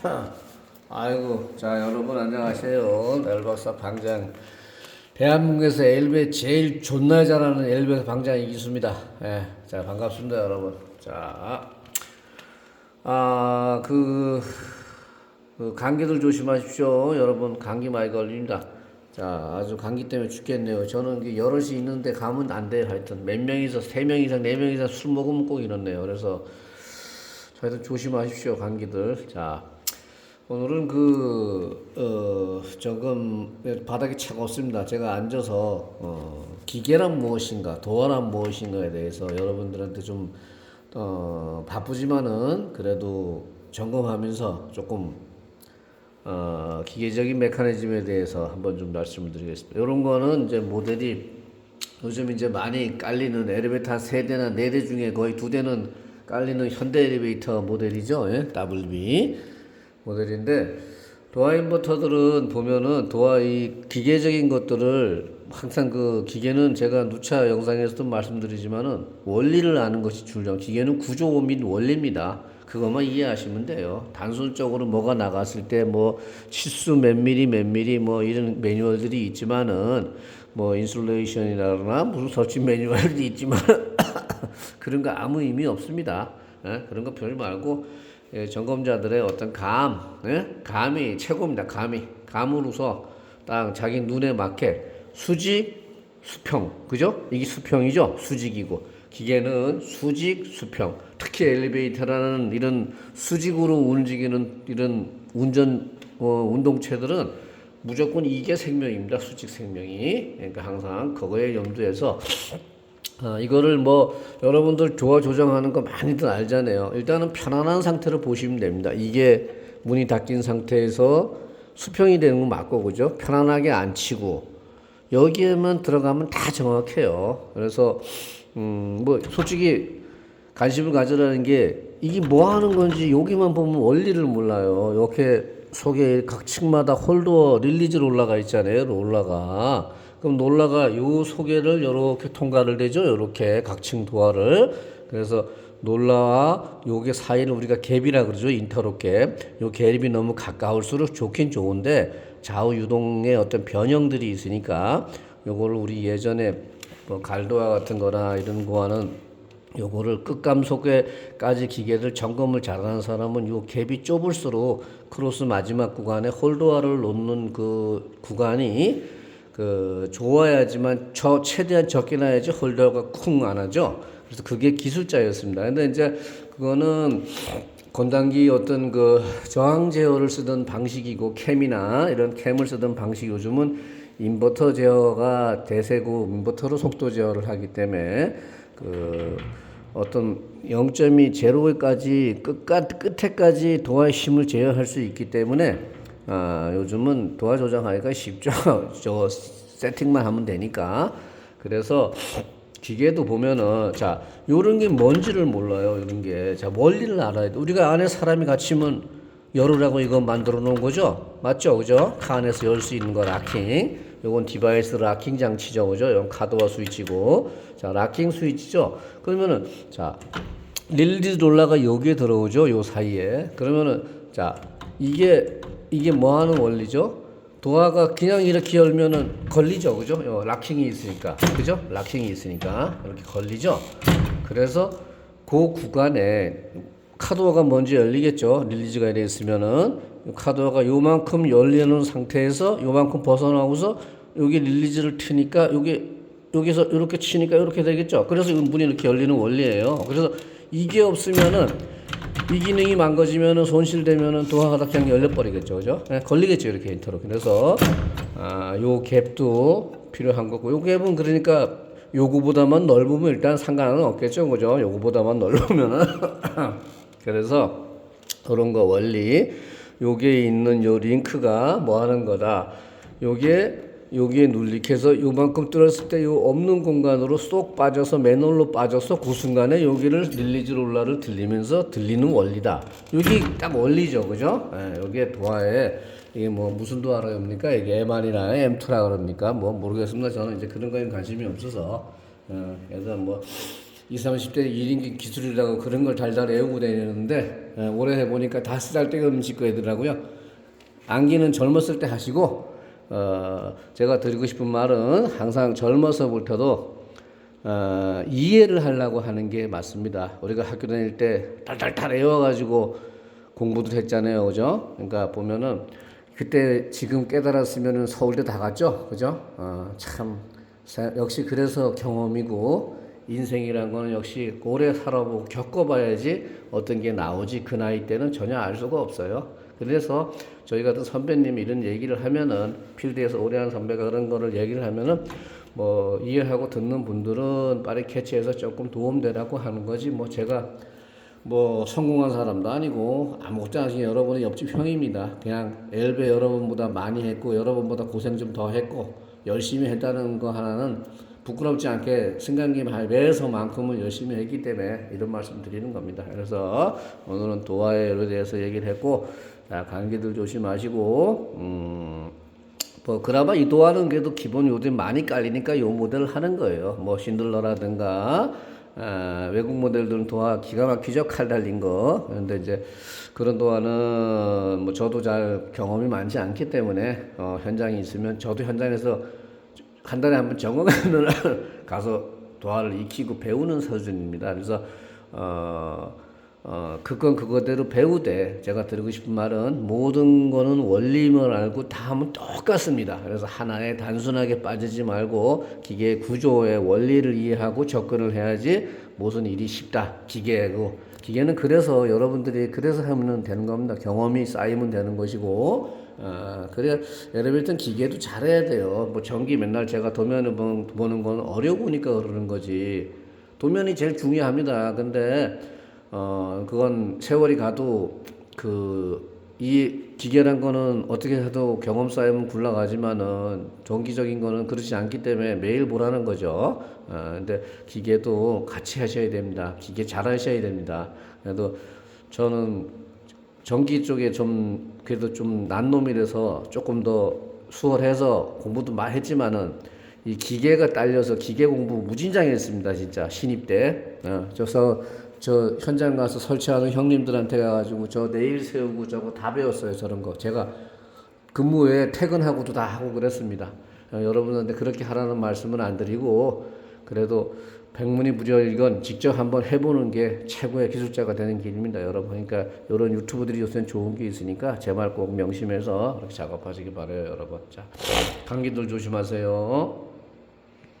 아이고, 자 여러분 안녕하세요. 넬박사 방장. 대한민국에서 엘베 제일 존나 잘하는 엘베 방장 이기수입니다. 예, 자 반갑습니다 여러분. 자, 아그 그 감기들 조심하십시오. 여러분 감기 많이 걸립니다. 자, 아주 감기 때문에 죽겠네요. 저는 그 여럿이 있는데 가면 안 돼요. 하여튼 몇 명이서 세 명 이상, 네 명 이상 술 먹으면 꼭 이렇네요. 그래서 하여튼 조심하십시오. 감기들. 자, 오늘은 그, 어, 조금 바닥이 차갑습니다. 제가 앉아서, 어, 기계란 무엇인가, 도화란 무엇인가에 대해서 여러분들한테 좀, 어, 바쁘지만은 그래도 점검하면서 조금 어, 기계적인 메커니즘에 대해서 한번 좀 말씀을 드리겠습니다. 이런 거는 이제 모델이 요즘 이제 많이 깔리는 엘리베이터 세 대나 네 대 중에 거의 두 대는 깔리는 현대 엘리베이터 모델이죠. 예? WB 모델인데 도화 인버터들은 보면은 도화 이 기계적인 것들을 항상 그 기계는 제가 누차 영상에서도 말씀드리지만은 원리를 아는 것이 중요. 기계는 구조 및 원리입니다. 그것만 이해하시면 돼요. 단순적으로 뭐가 나갔을 때 뭐 치수 몇 미리 몇 미리 뭐 이런 매뉴얼들이 있지만은 뭐 인슐레이션이라거나 무슨 설치 매뉴얼이 있지만 그런 거 아무 의미 없습니다. 예? 그런 거 별로 말고 예, 점검자들의 어떤 감, 예? 감이 최고입니다. 감이 감으로서 딱 자기 눈에 맞게 수직, 수평, 그죠? 이게 수평이죠. 수직이고 기계는 수직, 수평. 특히 엘리베이터라는 이런 수직으로 움직이는 이런 운전 어, 운동체들은 무조건 이게 생명입니다. 수직 생명이. 그러니까 항상 그거에 염두해서 아, 이거를 뭐 여러분들 조화 조정하는 거 많이들 알잖아요. 일단은 편안한 상태로 보시면 됩니다. 이게 문이 닫힌 상태에서 수평이 되는 건 맞고 그죠? 편안하게 앉히고 여기에만 들어가면 다 정확해요. 그래서 음 뭐 솔직히 관심을 가져라는 게 이게 뭐 하는 건지 여기만 보면 원리를 몰라요. 이렇게 속에 각 층마다 홀더 릴리즈로 올라가 있잖아요. 롤러가. 그럼 롤러가 요 소개를 이렇게 통과를 되죠. 이렇게 각층 도화를. 그래서 놀라와 요게 사이를 우리가 갭이라 그러죠. 인터로 갭. 요 갭이 너무 가까울수록 좋긴 좋은데 좌우 유동의 어떤 변형들이 있으니까 요거를 우리 예전에 뭐 갈도화 같은 거나 이런 거와는 요거를 끝감속에까지 기계를 점검을 잘하는 사람은 요 갭이 좁을수록 크로스 마지막 구간에 홀더화를 놓는 그 구간이 그 좋아야지만 저 최대한 적게 나야지 홀더가 쿵 안 하죠. 그래서 그게 기술자였습니다. 근데 이제 그거는 건단기 어떤 그 저항 제어를 쓰던 방식이고 캠이나 이런 캠을 쓰던 방식 요즘은 인버터 제어가 대세고 인버터로 속도 제어를 하기 때문에 그 어떤 0.2 제로까지 끝까지 끝에까지 도화의 힘을 제어할 수 있기 때문에 아, 요즘은 도화 조정하기가 쉽죠. 저 세팅만 하면 되니까. 그래서 기계도 보면은 자 요런 게 뭔지를 몰라요. 이런 게. 자 원리를 알아야 돼. 우리가 안에 사람이 갇히면 열으라고 이거 만들어 놓은 거죠. 맞죠? 그죠? 카 안에서 열 수 있는 거 락킹. 요건 디바이스 락킹 장치죠. 그죠? 이건 카드와 스위치고. 자, 락킹 스위치죠. 그러면은 자 릴리즈 롤러가 여기에 들어오죠. 요 사이에. 그러면은 자 이게 이게 뭐 하는 원리죠? 도화가 그냥 이렇게 열면은 걸리죠. 그죠? 요 락킹이 있으니까. 그죠? 락킹이 있으니까 이렇게 걸리죠. 그래서 그 구간에 카드워가 먼저 열리겠죠. 릴리즈가 되어 있으면은 카드워가 요만큼 열리는 상태에서 요만큼 벗어나고서 여기 릴리즈를 트니까 여기 여기서 이렇게 치니까 이렇게 되겠죠. 그래서 이 문이 이렇게 열리는 원리예요. 그래서 이게 없으면은 이 기능이 망가지면은 손실되면은 도화가 다 그냥 열려버리겠죠. 그죠? 네, 걸리겠죠. 이렇게 인터로. 그래서, 아, 요 갭도 필요한 거고, 요 갭은 그러니까 요거보다만 넓으면 일단 상관은 없겠죠. 그죠? 요거보다만 넓으면은. 그래서 그런 거 원리. 요게 있는 요 링크가 뭐 하는 거다. 요게 여기에 눌릭해서 요만큼 뚫었을 때 요 없는 공간으로 쏙 빠져서 맨홀로 빠져서 그 순간에 여기를 릴리즈 롤러를 들리면서 들리는 원리다. 여기 딱 원리죠, 그죠? 예, 여기에 도화에 이게 뭐 무슨 도화랍니까? 이게 M1이나 M2라 그럽니까? 뭐 모르겠습니다. 저는 이제 그런 거에 관심이 없어서 어, 그래서 뭐 20, 30대 1인기 기술이라고 그런 걸 달달 외우고 다니는데 예, 오래 해보니까 다섯 살 때가 음식 거더라고요. 안기는 젊었을 때 하시고 어, 제가 드리고 싶은 말은 항상 젊어서부터도 어, 이해를 하려고 하는 게 맞습니다. 우리가 학교 다닐 때 달달달 외워가지고 공부도 했잖아요, 그죠? 그러니까 보면은 그때 지금 깨달았으면은 서울대 다 갔죠, 그죠? 어, 참 사- 역시 그래서 경험이고 인생이란 거는 역시 오래 살아보고 겪어봐야지 어떤 게 나오지 그 나이 때는 전혀 알 수가 없어요. 그래서 저희 같은 선배님이 이런 얘기를 하면은 필드에서 오래 한 선배가 그런 거를 얘기를 하면은 뭐 이해하고 듣는 분들은 빨리 캐치해서 조금 도움되라고 하는 거지 뭐 제가 뭐 성공한 사람도 아니고 아무것도 아닌 여러분의 옆집 형입니다. 그냥 엘베 여러분보다 많이 했고 여러분보다 고생 좀 더 했고 열심히 했다는 거 하나는 부끄럽지 않게 승강김 할매에서만큼은 열심히 했기 때문에 이런 말씀 드리는 겁니다. 그래서 오늘은 도화에 대해서 얘기를 했고 자, 감기들 조심하시고 음, 뭐 그나마 이 도화는 그래도 기본 요즘 많이 깔리니까 요 모델을 하는 거예요. 뭐 신들러라든가 아, 외국 모델들은 도화 기가 막히죠 칼 달린 거. 그런데 이제 그런 도화는 뭐 저도 잘 경험이 많지 않기 때문에 어, 현장에 있으면 저도 현장에서 한 달에 한 번 정원을 가서 도화를 익히고 배우는 수준입니다. 그래서 어, 어, 그건 그거대로 배우되 제가 드리고 싶은 말은 모든 거는 원리만 알고 다 하면 똑같습니다. 그래서 하나에 단순하게 빠지지 말고 기계 구조의 원리를 이해하고 접근을 해야지 무슨 일이 쉽다. 기계고 기계는 그래서 여러분들이 그래서 하면 되는 겁니다. 경험이 쌓이면 되는 것이고 아, 그래 예를 기계도 잘해야 돼요. 뭐 전기 맨날 제가 도면을 보- 보는 건 어려우니까 그러는 거지. 도면이 제일 중요합니다. 근데 어 그건 세월이 가도 그 이 기계란 거는 어떻게 해도 경험 쌓이면 굴러가지만은 정기적인 거는 그렇지 않기 때문에 매일 보라는 거죠. 어, 근데 기계도 같이 하셔야 됩니다. 기계 잘 하셔야 됩니다. 그래도 저는 전기 쪽에 좀 그래도 좀 난 놈이라서 조금 더 수월해서 공부도 많이 했지만은 이 기계가 딸려서 기계 공부 무진장했습니다 진짜 신입 때. 어, 저서 저 현장 가서 설치하는 형님들한테 가가지고 저 내일 세우고 저거 다 배웠어요 저런 거 제가 근무 외에 퇴근하고도 다 하고 그랬습니다. 어, 여러분한테 그렇게 하라는 말씀은 안 드리고 그래도 백문이 불여일견 직접 한번 해보는 게 최고의 기술자가 되는 길입니다, 여러분. 그러니까 이런 유튜브들이 요새 좋은 게 있으니까 제 말 꼭 명심해서 그렇게 작업하시기 바래요, 여러분. 자, 감기들 조심하세요.